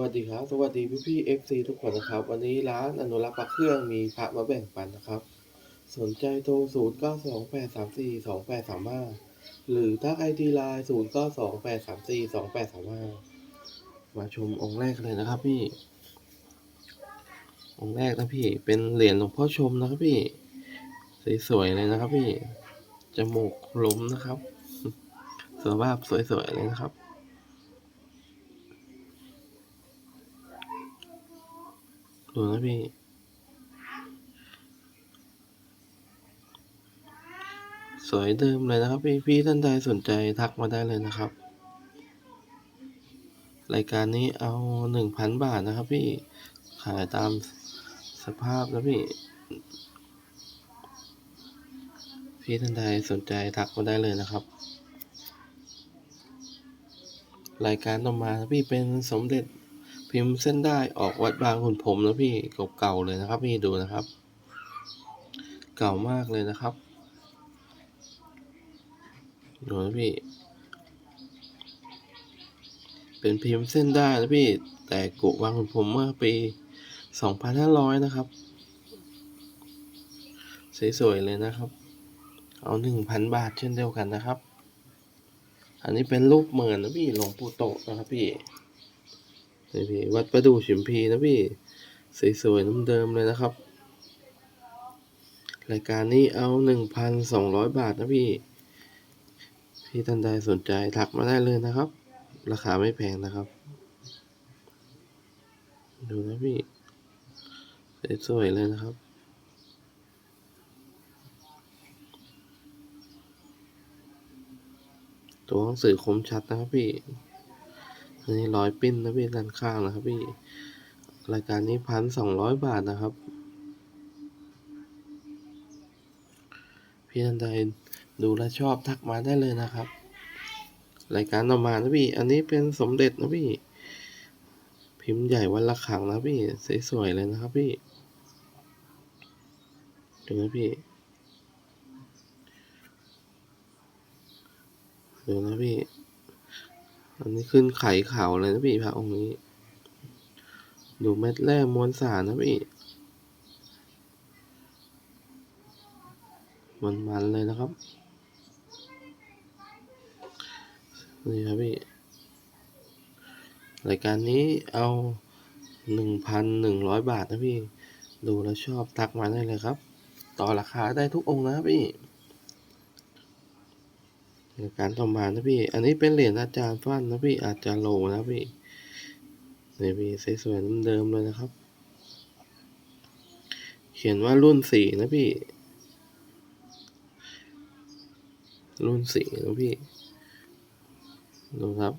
วัสดีครับ สวัสดีพี่พี่เอฟซีทุกคนนะครับ วันนี้ร้านอนุรักษ์พระเครื่องมีพระมาแบ่งปันนะครับ สนใจโทร0 9 2 8 3 4 2 8 3 5หรือทักไอดีไลน์0 9 2 8 3 4 2 8 3 5มาชมองค์แรกเลยนะครับพี่ องค์แรกนะพี่ เป็นเหรียญหลวงพ่อชมนะครับพี่ สวยๆเลยนะครับพี่ จมูกล้มนะครับสภาพสวยๆเลยนะครับ ดูนะพี่ สวยเดิมเลยนะครับ พี่พี่ท่านใดสนใจทักมาได้เลยนะครับ รายการนี้เอาหนึ่งพันบาทนะครับ พี่ขายตามสภาพนะพี่ พี่ท่านใดสนใจทักมาได้เลยนะครับ รายการต่อมาพี่เป็นสมเด็จ พิมพ์เส้นได้ออกวัดบางขุนพรมนะพี่เก่าๆเลยนะครับ พี่ดูนะครับ เก่ามากเลยนะครับดูนะพี่ เป็นพิมพ์เส้นได้นะพี่ แต่กุวางขุนพรมเมื่อปี2500นะครับ สวยๆเลยนะครับ เอา1,000บาทเช่นเดียวกันนะครับ อันนี้เป็นรูปเหมือนนะพี่หลวงปู่โตนะครับพี่ นี่พี่วัดประดู่ฉิมพีนะพี่ สวยๆน้ำเดิมเลยนะครับ รายการนี้เอา 1,200 บาทนะพี่ พี่ท่านใดสนใจทักมาได้เลยนะครับ ราคาไม่แพงนะครับ ดูนะพี่ สวยๆเลยนะครับตัวหนังสือคมชัดนะครับพี่ อันนี้ร้อยปิ้นนะพี่ด้านข้างนะครับพี่ รายการนี้พันสองร้อยบาทนะครับ พี่ท่านใดดูแลวชอบทักมาได้เลยนะครับ รายการต่อมานะพี่ อันนี้เป็นสมเด็จนะพี่ พิมพ์ใหญ่วันละครั้งนะพี่ สวยๆเลยนะครับพี่ดูนะพี่ดูนะพี่ อันนี้ขึ้นไข่ขาวเลยนะพี่พระองค์นี้ ดูเม็ดแร่มวลสารนะพี่มันมันๆเลยนะครับ นี่ครับพี่ รายการนี้เอาหนึ่งพันหนึ่งร้อยบาทนะพี่ ดูแล้วชอบทักมาได้เลยครับ ต่อราคาได้ทุกองค์นะพี่ การต่อมานะพี่ อันนี้เป็นเหรียญอาจารย์ฟันนะพี่อาจารย์โลนะพี่นี่พี่สวยๆเดิมเลยนะครับ เขียนว่ารุ่นสี่นะพี่ รุ่นสี่นะพี่ ดูครับ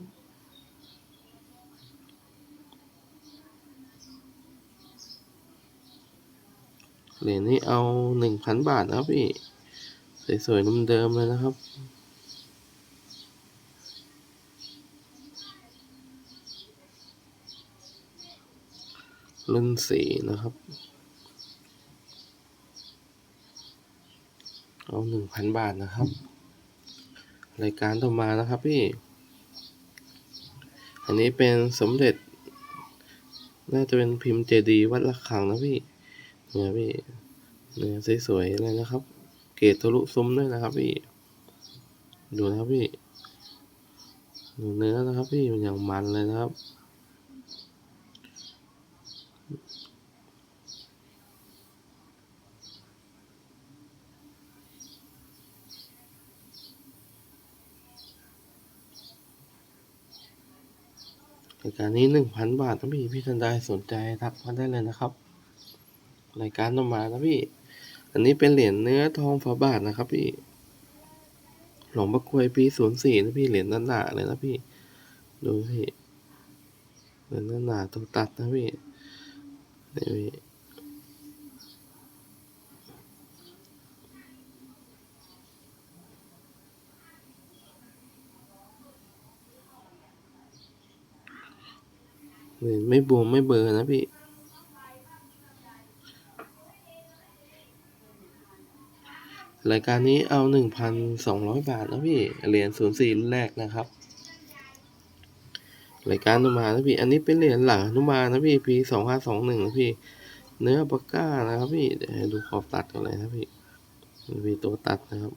เหรียญนี้เอาหนึ่งพันบาทนะพี่ สวยๆเดิมๆเลยนะครับ รุ่นสีนะครับ เอาหนึ่งพันบาทนะครับ รายการต่อมานะครับพี่ อันนี้เป็นสมเด็จ น่าจะเป็นพิมพ์เจดีวัดละคังนะพี่เนี่ยพี่เนี่ยสวยๆเลยนะครับ เกรดทะลุซุ้มด้วยนะครับพี่ ดูนะครับพี่ดูเนื้อนะครับพี่มันอย่างมันเลยนะครับ รายการนี้หนึ่งพันบาทนะพี่พี่ท่านใดสนใจทักมาได้เลยนะครับ รายการต่อมานะพี่ อันนี้เป็นเหรียญเนื้อทองฝาบาทนะครับพี่ หลวงพ่อกลวยปีศูนย์สี่นะพี่เหรียญหนาๆเลยนะพี่ ดูพี่เหรียญหนาๆตัวตัดนะพี่นี่พี่ เหรียญ ไม่บวมไม่เบลอร์นะพี่รายการนี้เอาหนึ่งพันสองร้อยบาทนะพี่ เหรียญศูนย์สี่แรกนะครับ รายการนุมานนะพี่ อันนี้เป็นเหรียญหลังนุมานนะพี่ปีสองห้าสองหนึ่งนะพี่ เนื้อปากก้านะครับพี่เดี๋ยวดูขอบตัดกันเลยนะพี่มีตัวตัดนะครับ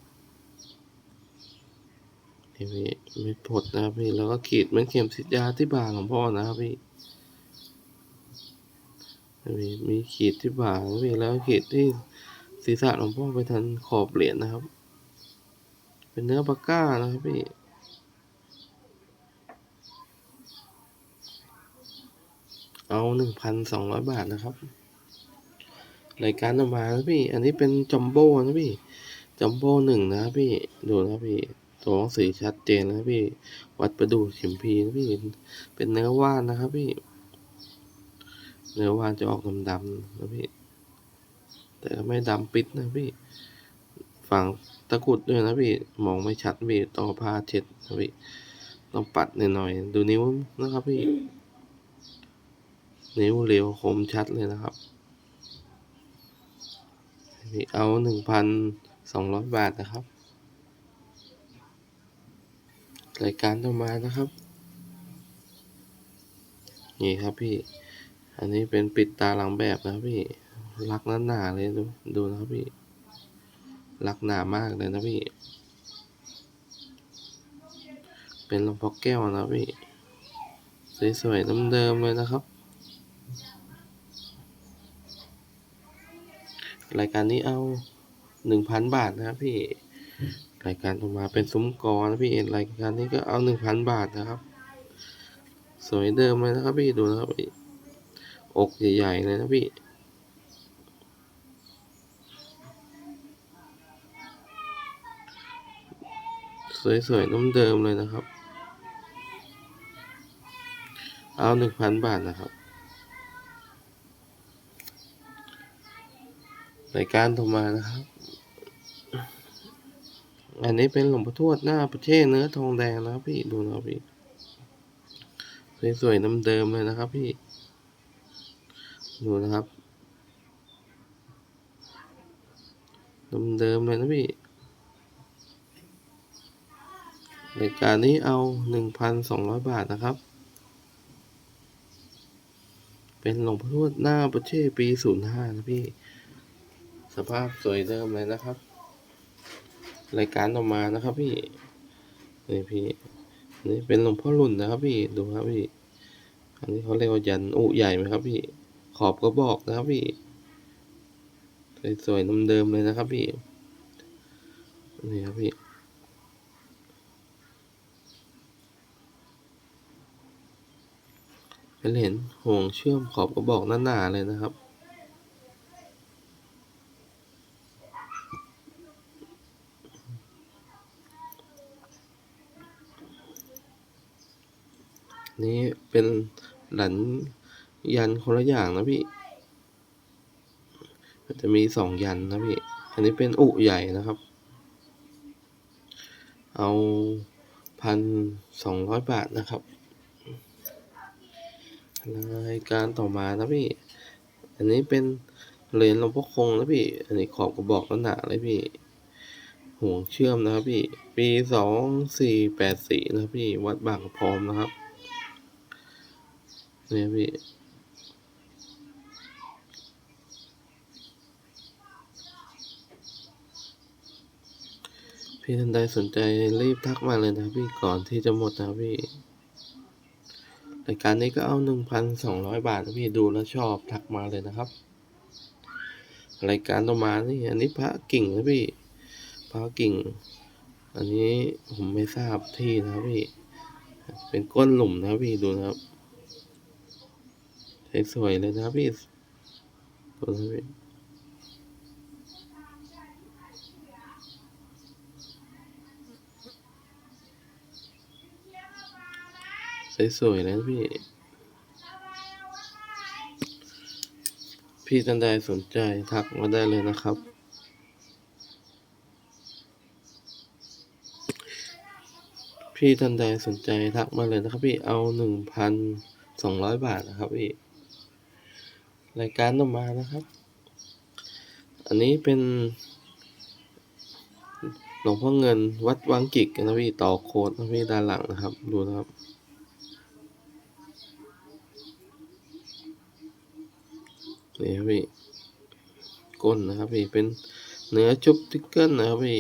นี่พี่เม็ดผดนะครับพี่ แล้วก็ขีดเมันเข็มฉีดยาที่บ่าของพ่อนะครับพี่ นี่พี่มีขีดที่บ่านะพี่แล้วขีดที่ศีรษะของพ่อไปทันขอบเหรียญนะครับ เป็นเนื้อปาก้านะครับพี่เอาหนึ่งพันสองร้อยบาทนะครับ รายการออกมานะพี่ อันนี้เป็นจัมโบ้นะพี่ จัมโบ้หนึ่งนะพี่ ดูนะพี่ ตัวหนังสือชัดเจนนะพี่ วัดประดูฉิมพีนะพี่ เป็นเนื้อว่านนะครับพี่ เนื้อว่านจะออกดำๆนะพี่ แต่ไม่ดำปิดนะพี่ ฝั่งตะกุดด้วยนะพี่ มองไม่ชัดพี่ต้องเอาผ้าเช็ดนะพี่ ต้องปัดหน่อยๆ ดูนิ้วนะครับพี่ นิ้วเรียวคมชัดเลยนะครับพี่เอาหนึ่งพันสองร้อยบาทนะครับ รายการต่อมานะครับ นี่ครับพี่ อันนี้เป็นปิดตาหลังแบบนะพี่ลักนั้นหนาเลยดูดูนะครับพี่ลักหนามากเลยนะพี่ เป็นลวงพ่อแก้วนะพี่สวยๆเดิมๆเลยนะครับ รายการนี้เอาหนึ่งพันบาทนะพี่รายการต่อมาเป็นซุ้มกอนะพี่รายการนี้ก็เอาหนึ่งพันบาทนะครับ สวยเดิมเลยนะครับพี่ดูนะครับพี่ อกใหญ่ๆเลยนะพี่สวยๆน้ำเดิมเลยนะครับ เอาหนึ่งพันบาทนะครับ รายการต่อมานะครับ อันนี้เป็นหลวงพ่อทวดหน้าประเทศเนื้อทองแดงนะพี่ดูนะพี่ สวยๆน้ำเดิมเลยนะครับพี่ ดูนะครับ เดิมเลยนะพี่รายการนี้เอาหนึ่งพันสองร้อยบาทนะครับ เป็นหลวงพ่อทวดหน้าประเทศปีศูนย์ห้านะพี่ สภาพสวยเดิมเลยนะครับ รายการต่อมานะครับพี่ นี่พี่ นี่เป็นหลวงพ่อรุ่นนะครับพี่ ดูครับพี่ อันนี้เขาเรียกว่ายันอุใหญ่ไหมครับพี่ ขอบก็บอกนะครับพี่ สวยๆน้ำเดิมเลยนะครับพี่ นี่ครับพี่เป็นเหรียญห่วงเชื่อมขอบกระบอกหนาๆเลยนะครับ นี่เป็นหลัน ยันคนละอย่างนะพี่มันจะมีสองยันนะพี่ อันนี้เป็นอุใหญ่นะครับ เอาพันสองร้อยบาทนะครับ รายการต่อมานะพี่ อันนี้เป็นเหรียญหลวงพ่อคงนะพี่ อันนี้ขอบกระบอกหนาเลยพี่ห่วงเชื่อมนะครับพี่ ปีสองสี่แปดสี่นะครับพี่ วัดบางพร้อมนะครับเนี่ยพี่ พี่ท่านใดสนใจรีบทักมาเลยนะพี่ก่อนที่จะหมดนะพี่รายการนี้ก็เอาหนึ่งพันสองร้อยบาทนะพี่ดูแล้วชอบทักมาเลยนะครับ รายการต่อมานี่อันนี้พระกิ่งนะพี่พระกิ่ง อันนี้ผมไม่ทราบที่นะพี่ เป็นก้นหลุมนะพี่ดูนะครับสวยๆเลยนะพี่ดูนะพี่ สวยๆนะพี่ พี่ท่านใดสนใจทักมาได้เลยนะครับ พี่ท่านใดสนใจทักมาเลยนะครับ พี่เอาหนึ่งพันสองร้อยบาทนะครับพี่รายการต่อมานะครับ อันนี้เป็นหลวงพ่อเงินวัดวังกิกนะพี่ต่อโคดนะพี่ด้านหลังนะครับ ดูนะครับ นี่ครับพี่ก้นนะครับพี่เป็นเนื้อชุบทิกเกิลนะครับพี่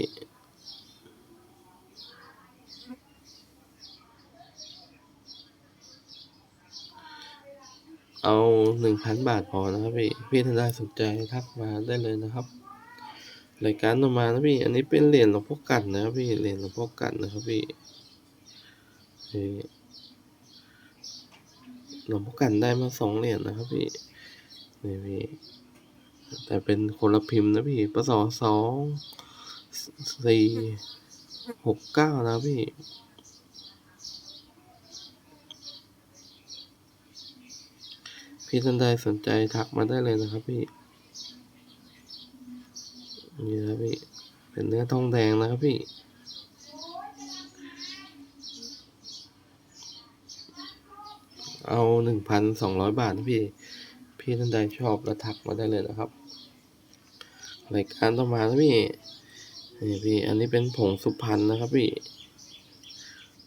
เอาหนึ่งพันบาทพอนะครับพี่พี่ท่านใดสนใจทักมาได้เลยนะครับรายการต่อมานะพี่ อันนี้เป็นเหรียญหลวงพ่อกันนะครับพี่เหรียญหลวงพ่อกันนะครับพี่นี่หลวงพ่อกันได้มาสองเหรียญนะครับพี่ นี่พี่แต่เป็นคนละพิมพ์นะพี่ปศสองสี่หกเก้านะพี่พี่ท่านใดสนใจทักมาได้เลยนะครับพี่ นี่นะครับพี่ เป็นเนื้อทองแดงนะครับพี่ เอาหนึ่งพันสองร้อยบาทนะพี่ พี่ท่านใดชอบแล้วทักมาได้เลยนะครับรายการต่อมานะพี่นี่พี่อันนี้เป็นผงสุพรรณนะครับพี่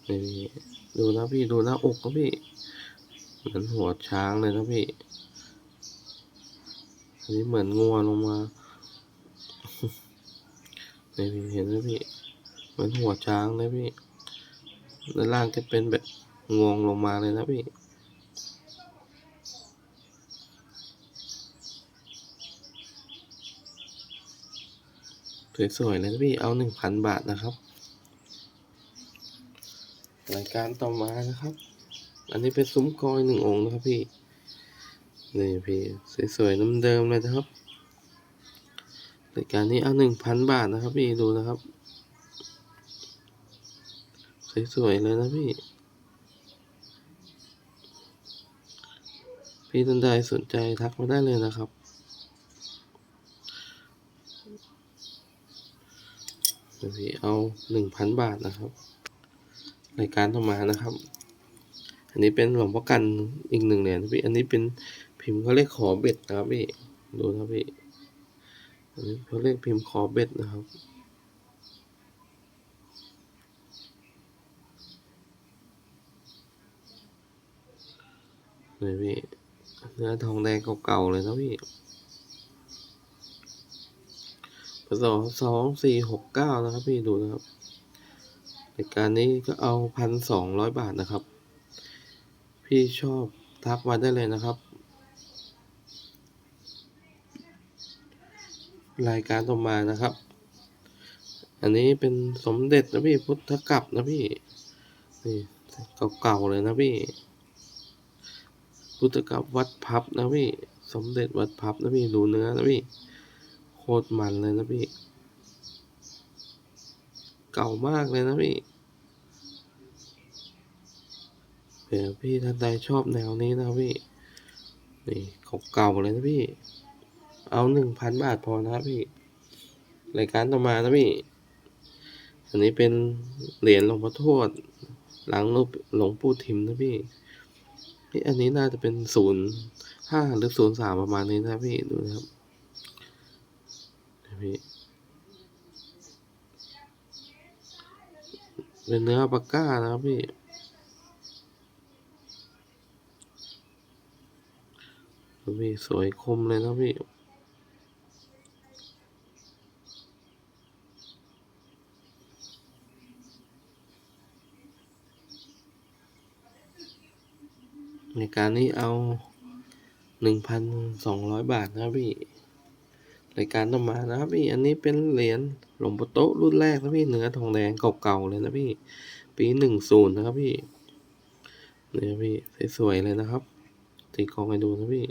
นี่พี่ดูนะพี่ดูหน้าอกนะพี่ เหมือนหัวช้างเลยนะพี่ อันนี้เหมือนงัวลงมานี่พี่เห็นไหมพี่ เหมือนหัวช้างเลยพี่ด้านล่างจะเป็นแบบงวงลงมาเลยนะพี่ สวยๆเลยนะพี่เอาหนึ่งพันบาทนะครับรายการต่อมานะครับ อันนี้เป็นซุ้มกอยหนึ่งองค์นะครับพี่ นี่พี่สวยๆน้ำเดิมเลยนะครับรายการนี้เอาหนึ่งพันบาทนะครับพี่ดูนะครับ สวยๆเลยนะพี่ พี่ท่านใดสนใจทักมาได้เลยนะครับ เดี๋ยวพี่เอาหนึ่งพันบาทนะครับรายการต่อมานะครับ อันนี้เป็นหลวงพ่อกันอีกหนึ่งเหรียญพี่อันนี้เป็นพิมพ์เขาเรียกขอเบ็ดนะครับพี่ดูนะพี่อันนี้เขาเรียกพิมพ์ขอเบ็ดนะครับนี่พี่เนื้อทองแดงเก่าๆเลยนะพี่ พศสองสี่หกเก้านะครับพี่ดูนะครับรายการนี้ก็เอาพันสองร้อยบาทนะครับ พี่ชอบทักมาได้เลยนะครับ รายการต่อมานะครับ อันนี้เป็นสมเด็จนะพี่พุทธกัปนะพี่นี่เก่าๆเลยนะพี่ พุทธกัปวัดพับนะพี่ สมเด็จวัดพับนะพี่ดูเนื้อนะพี่ ตรมันเลยนะพี่ เก่ามากเลยนะพี่เผื่อพี่ท่านใดชอบแนวนี้นะพี่ นี่เก่าๆเลยนะพี่ เอาหนึ่งพันบาทพอนะพี่ รายการต่อมานะพี่ อันนี้เป็นเหรียญหลวงพ่อทวดหลังรูปหลวงปู่ทิมนะพี่นี่อันนี้น่าจะเป็นศูนย์ห้าหรือศูนย์สามประมาณนี้นะพี่ดูนะครับ พี่เป็นเนื้อปาก้านะครับพี่ พี่สวยคมเลยนะพี่ในการนี้เอาหนึ่งพันสองร้อยบาทนะพี่ รายการต่อมานะครับพี่อันนี้เป็นเหรียญหลวงปู่โต๊ะรุ่นแรกนะพี่เนื้อทองแดงเก่าๆเลยนะพี่ ปีหนึ่งศูนย์นะครับพี่เนี่นะพี่สวยๆเลยนะครับตีกองให้ดูนะพี่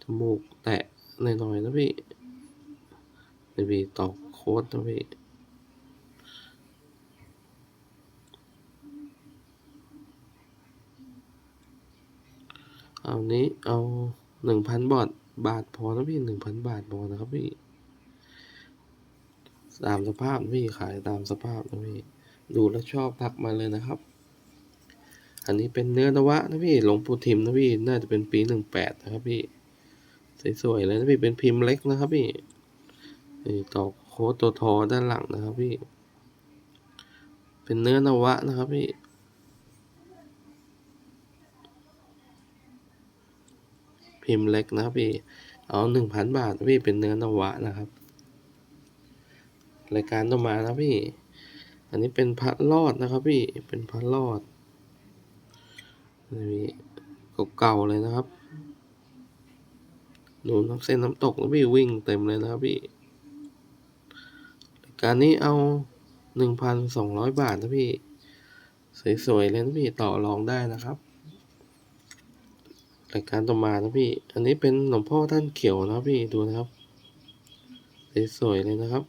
จมูกแตะหน่อยๆนะพี่นี่พี่ตอกโค้ดนะพี่เอานี้เอาหนึ่งพันบาท บาทพอนะพี่หนึ่งพันบาทพอนะครับพี่ ตามสภาพพี่ขายตามสภาพนะพี่ดูแล้วชอบทักมาเลยนะครับ อันนี้เป็นเนื้อนวะนะพี่หลวงปู่ทิมนะพี่น่าจะเป็นปีหนึ่งแปดนะครับพี่สวยๆเลยนะพี่เป็นพิมพ์เล็กนะครับพี่นี่ตอโค้ดตัวทอด้านหลังนะครับพี่ เป็นเนื้อนวะนะครับพี่ พิมพ์เล็กนะครับพี่ เอาหนึ่งพันบาทพี่เป็นเนื้อนวะนะครับ รายการต่อมานะพี่ อันนี้เป็นพระรอดนะครับพี่ เป็นพระรอดนี่เก่าๆเลยนะครับดูน้ำเส้นน้ำตกนะพี่วิ่งเต็มเลยนะครับพี่รายการนี้เอาหนึ่งพันสองร้อยบาทนะพี่ สวยๆเลยนะพี่ต่อรองได้นะครับ รายการต่อมานะพี่ อันนี้เป็นหลวงพ่อท่านเขียวนะพี่ดูนะครับสวยๆเลยนะครับ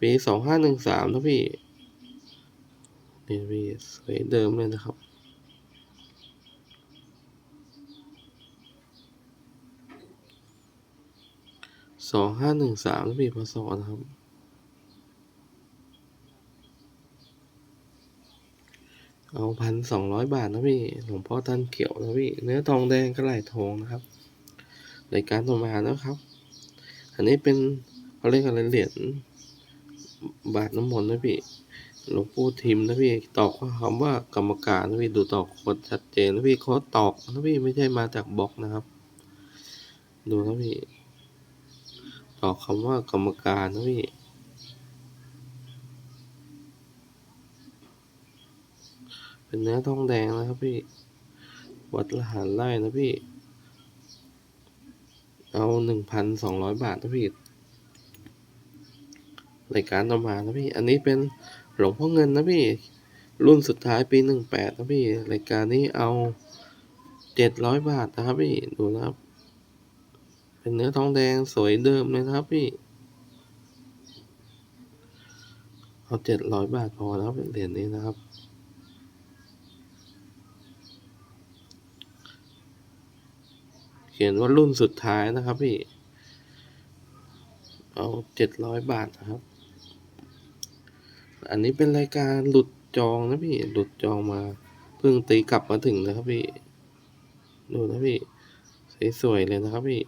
ปีสองห้าหนึ่งสามนะพี่นี่พี่สวยเดิมเลยนะครับสองห้าหนึ่งสามนะพี่พศนะครับ เอาพันสองร้อยบาทนะพี่หลวงพ่อท่านเขียวนะพี่เนื้อทองแดงกระไหล่ทองนะครับรายการต่อมานะครับ อันนี้เป็นเขาเรียกอะไรเหรียญบาทน้ำมนต์นะพี่หลวงปู่ทิมนะพี่ตอกคำว่ากรรมการนะพี่ดูตอกโคตรชัดเจนนะพี่เขาตอกนะพี่ไม่ใช่มาจากบล็อกนะครับ ดูนะพี่ตอกคำว่ากรรมการนะพี่ เป็นเนื้อทองแดงนะครับพี่ วัดละหารไร่นะพี่ เอาหนึ่งพันสองร้อยบาทนะพี่รายการต่อมานะพี่ อันนี้เป็นหลวงพ่อเงินนะพี่ รุ่นสุดท้ายปีหนึ่งแปดนะพี่ รายการนี้เอาเจ็ดร้อยบาทนะครับพี่ ดูนะครับ เป็นเนื้อทองแดงสวยเดิมเลยนะครับพี่ เอาเจ็ดร้อยบาทพอนะครับเหรียญนี้นะครับ ขียนว่ารุ่นสุดท้ายนะครับพี่ เอาเจ็ดร้อยบาทนะครับ อันนี้เป็นรายการหลุดจองนะพี่ หลุดจองมา เพิ่งตีกลับมาถึงนะครับพี่ ดูนะพี่ สวยๆเลยนะครับพี่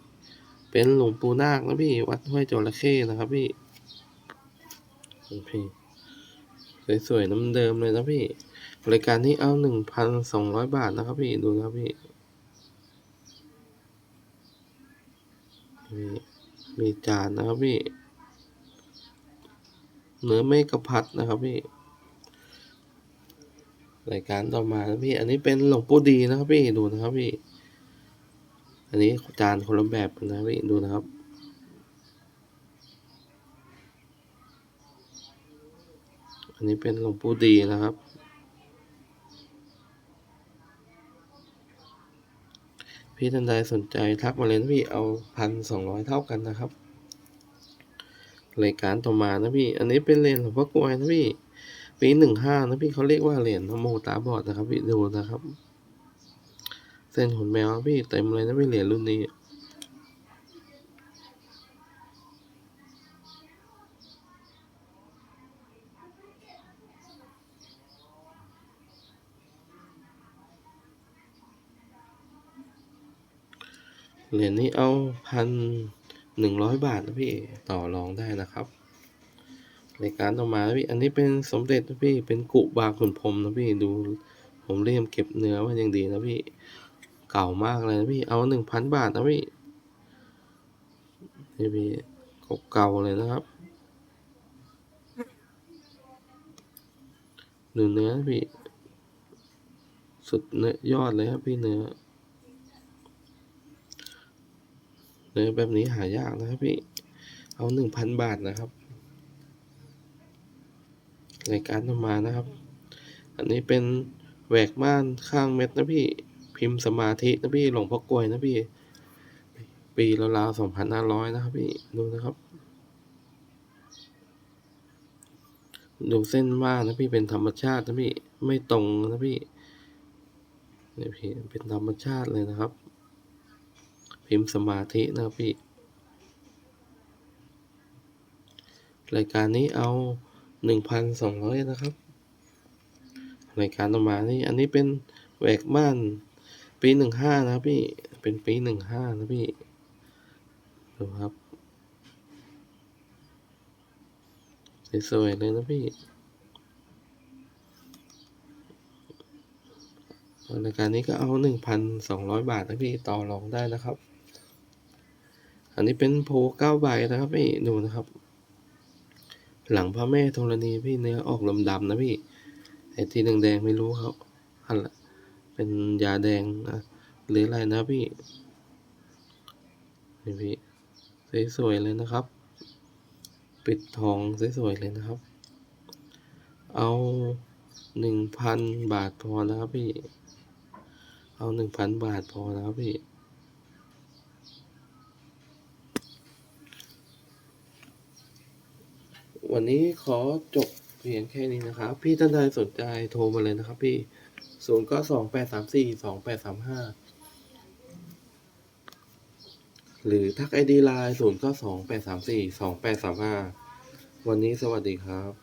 เป็นหลวงปู่นาคนะพี่ วัดห้วยจระเข้นะครับพี่พี่สวยๆน้ำเดิมเลยนะพี่ รายการนี้เอาหนึ่งพันสองร้อยบาทนะครับพี่ ดูนะครับพี่ มีมีจานนะครับพี่ เนื้อเมกะพัดนะครับพี่ รายการต่อมานะพี่ อันนี้เป็นหลวงปู่ดีนะครับพี่ ดูนะครับพี่ อันนี้จานคนละแบบนะพี่ ดูนะครับอันนี้เป็นหลวงปู่ดีนะครับ พี่ท่านใดสนใจทักมาเลยนะพี่เอาพันสองร้อยเท่ากันนะครับรายการต่อมานะพี่ อันนี้เป็นเหรียญหลวงพ่อกลวยนะพี่ ปีหนึ่งห้านะพี่เขาเรียกว่าเหรียญโมตาบอดนะครับพี่ดูนะครับ เส้นขนแมวพี่เต็มเลยนะพี่เหรียญรุ่นนี้ เหรียญนี้เอาพันหนึ่งร้อยบาทนะพี่ต่อรองได้นะครับรายการต่อมาพี่อันนี้เป็นสมเด็จนะพี่เป็นกุบางขุนพรมนะพี่ดูผมเรียมเก็บเนื้อไว้อย่างดีนะพี่เก่ามากเลยนะพี่เอาหนึ่งพันบาทนะพี่นี่พี่เก่าเลยนะครับดูเนื้อนะพี่สุดเนื้อยอดเลยครับพี่เนื้อ เนื้อแบบนี้หายากนะครับพี่ เอาหนึ่งพันบาทนะครับรายการต่อมานะครับ อันนี้เป็นแหวกม่านข้างเม็ดนะพี่ พิมพ์สมาธินะพี่ หลวงพ่อกลวยนะพี่ ปีราวๆสองพันห้าร้อยนะครับพี่ ดูนะครับ ดูเส้นม่านนะพี่ เป็นธรรมชาตินะพี่ ไม่ตรงนะพี่นี่พี่ เป็นธรรมชาติเลยนะครับ พิมพ์สมาธินะครับพี่ รายการนี้เอาหนึ่งพันสองร้อยนะครับ รายการต่อมานี่อันนี้เป็นแหวกม่านปีหนึ่งห้านะพี่ เป็นปีหนึ่งห้านะพี่ ดูครับสวยๆเลยนะพี่รายการนี้ก็เอาหนึ่งพันสองร้อยบาทนะพี่ต่อรองได้นะครับ อันนี้เป็นโพเก้าใบนะครับพี่ดูนะครับ หลังพระแม่ธรณีพี่เนื้อออกดำๆนะพี่ไอ้ที่แดงๆไม่รู้ครับอะไรเป็นยาแดงนะหรืออะไรนะพี่นี่พี่สวยๆเลยนะครับ ปิดทองสวยๆเลยนะครับ เอาหนึ่งพันบาทพอนะครับพี่ เอาหนึ่งพันบาทพอนะครับพี่ วันนี้ขอจบเพียงแค่นี้นะครับ พี่ท่านใดสนใจโทรมาเลยนะครับ พี่ศูนย์ก็สองแปดสามสี่สองแปดสามห้าหรือทักไอดีไลน์ศูนย์ก็สองแปดสามสี่สองแปดสามห้าวันนี้สวัสดีครับ